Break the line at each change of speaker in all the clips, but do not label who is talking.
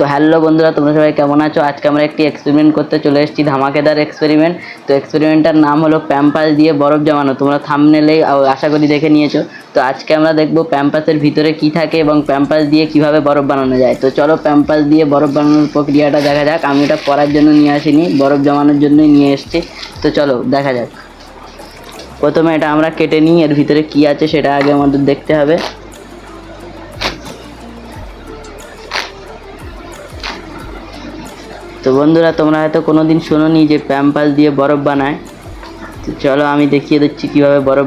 তো হ্যালো বন্ধুরা, তোমরা সবাই কেমন আছো? আজকে আমরা একটি এক্সপেরিমেন্ট করতে চলে এসেছি, ধামাকেদার এক্সপেরিমেন্ট তো এক্সপেরিমেন্টটার নাম হলো প্যাম্পাস দিয়ে বরফ জমানো। তোমরা থামনেলেই আশা করি দেখে নিয়েছো। তো আজকে আমরা দেখব প্যাম্পাসের ভিতরে কি থাকে এবং প্যাম্পাস দিয়ে কীভাবে বরফ বানানো যায়। তো চলো প্যাম্পাস দিয়ে বরফ বানানোর প্রক্রিয়াটা দেখা যাক। আমি এটা করার জন্য নিয়ে আসিনি, বরফ জমানোর জন্যই নিয়ে এসেছি। তো চলো, দেখা যাক। প্রথমে এটা আমরা কেটে নিই, এর ভিতরে কি আছে সেটা আগে আমাদের দেখতে হবে। তো বন্ধুরা, তোমরা হয়তো কোনো দিন শোনোনি যে প্যাম্পাস দিয়ে বরফ বানায়। তো চলো আমি দেখিয়ে দিচ্ছি কীভাবে বরফ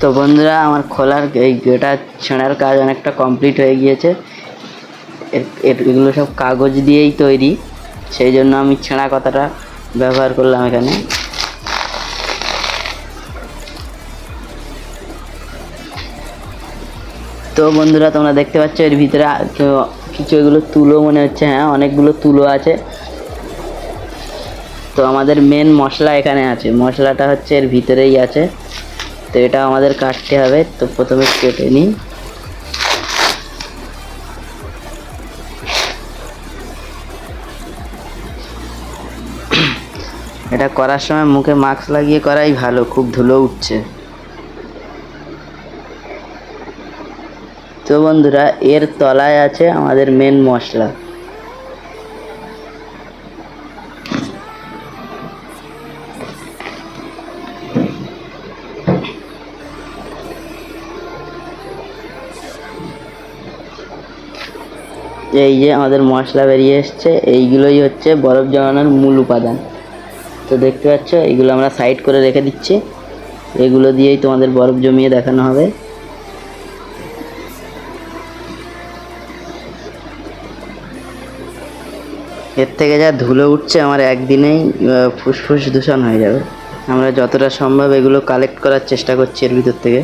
তো বন্ধুরা, আমার খোলার এই এটা ছেঁড়ার কাজ অনেকটা কমপ্লিট হয়ে গিয়েছে। এগুলো সব কাগজ দিয়েই তৈরি। সেই জন্য আমি ছেঁড়া কথাটা ব্যবহার করলাম এখানে। তো বন্ধুরা, তোমরা দেখতে পাচ্ছ এর ভিতরে, তো কিছু এগুলো তুলো মনে হচ্ছে হ্যাঁ অনেকগুলো তুলো আছে। তো আমাদের মেন মশলা এখানে আছে। মশলাটা হচ্ছে এর ভিতরেই আছে। তো এটা আমাদের কাটতে হবে। তো প্রথমে কেটে নিই। এটা করার সময় মুখে মাস্ক লাগিয়ে করাই ভালো। খুব ধুলো উঠছে। তো বন্ধুরা, এর তলায় আছে আমাদের মেন মশলা। এই যে আমাদের মশলা বেরিয়ে এসছে, এইগুলোই হচ্ছে বরফ জমানোর মূল উপাদান। তো দেখতে পাচ্ছ এইগুলো আমরা সাইড করে রেখে দিচ্ছি। এগুলো দিয়েই তোমাদের বরফ জমিয়ে দেখানো হবে। এর থেকে যা ধুলো উঠছে আমার একদিনেই ফুসফুস দূষণ হয়ে যাবে। আমরা যতটা সম্ভব এগুলো কালেক্ট করার চেষ্টা করছি এর ভিতর থেকে।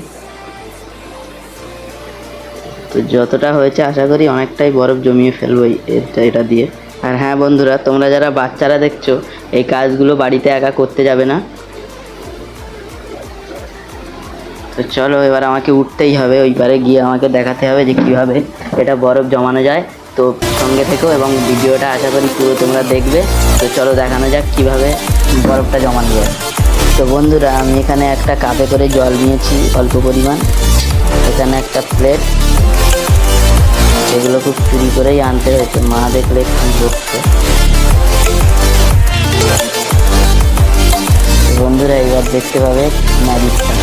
তো যতটা হয়েছে আশা করি অনেকটাই বরফ জমিয়ে ফেলব এটা এটা দিয়ে। আর হ্যাঁ বন্ধুরা, তোমরা যারা বাচ্চারা দেখছ, এই কাজগুলো বাড়িতে একা করতে যাবে না। তো চলো এবার আমাকে উঠতেই হবে, ওইবারে গিয়ে আমাকে দেখাতে হবে যে কীভাবে এটা বরফ জমানো যায়। তো সঙ্গে থেকো এবং ভিডিওটা আশা করি পুরো তোমরা দেখবে। তো চলো দেখানো যাক কীভাবে বরফটা জমানো যায় তো বন্ধুরা, আমি এখানে একটা কাপে করে জল নিয়েছি, অল্প পরিমাণ। এখানে একটা প্লেট এগুলো খুব চুরি করেই আনতে হয়েছে। মা দেখলে কি করছে বন্ধুরা এবার দেখতে পাবে ম্যাজিকটা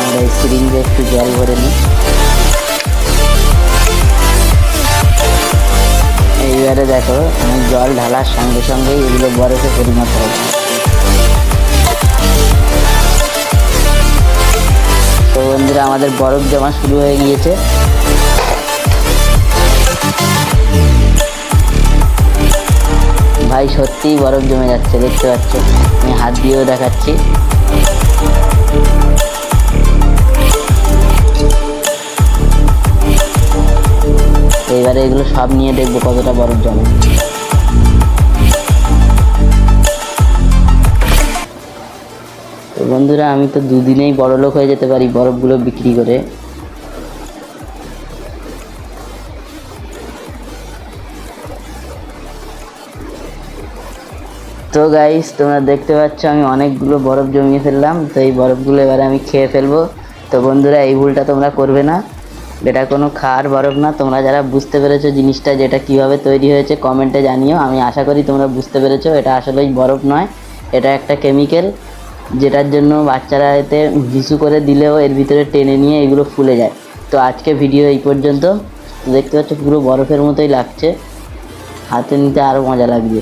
আমরা এই সিরিঞ্জে একটু জল ভরে নিই। এইবারে দেখো আমি জল ঢালার সঙ্গে সঙ্গেই এগুলো বরফে পরিণত হবে তো বন্ধুরা, আমাদের বরফ জমা শুরু হয়ে গিয়েছে। ভাই, সত্যিই বরফ জমে যাচ্ছে, দেখতে পাচ্ছ? আমি হাত দিয়েও দেখাচ্ছি। এবারে এগুলো সব নিয়ে দেখব কতটা বরফ জমে তো বন্ধুরা, আমি তো দুদিনেই বড় লোক হয়ে যেতে পারি বরফগুলো বিক্রি করে। তো গাইস তোমরা দেখতে পাচ্ছ আমি অনেকগুলো বরফ জমিয়ে ফেললাম, তো এই বরফগুলো এবারে আমি খেয়ে ফেলব। তো বন্ধুরা, এই ভুলটা তোমরা করবে না। এটা কোনো খাওয়ার বরফ না। তোমরা যারা বুঝতে পেরেছ জিনিসটা যেটা কীভাবে তৈরি হয়েছে কমেন্টে জানিও। আমি আশা করি তোমরা বুঝতে পেরেছ, এটা আসলেই বরফ নয়। এটা একটা কেমিক্যাল যেটার জন্য বাচ্চারা এতে হিসু করে দিলেও এর ভিতরে টেনে নিয়ে এগুলো ফুলে যায়। তো আজকে ভিডিও এই পর্যন্ত। দেখতে পাচ্ছ পুরো বরফের মতোই লাগছে। হাতে নিতে আরও মজা লাগবে।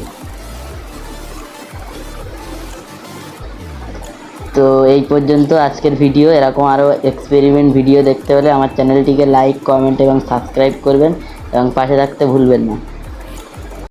তো এই পর্যন্ত আজকের ভিডিও এরকম আরও এক্সপেরিমেন্ট ভিডিও দেখতে হলে আমার চ্যানেলটিকে লাইক কমেন্ট এবং সাবস্ক্রাইব করবেন এবং পাশে থাকতে ভুলবেন না।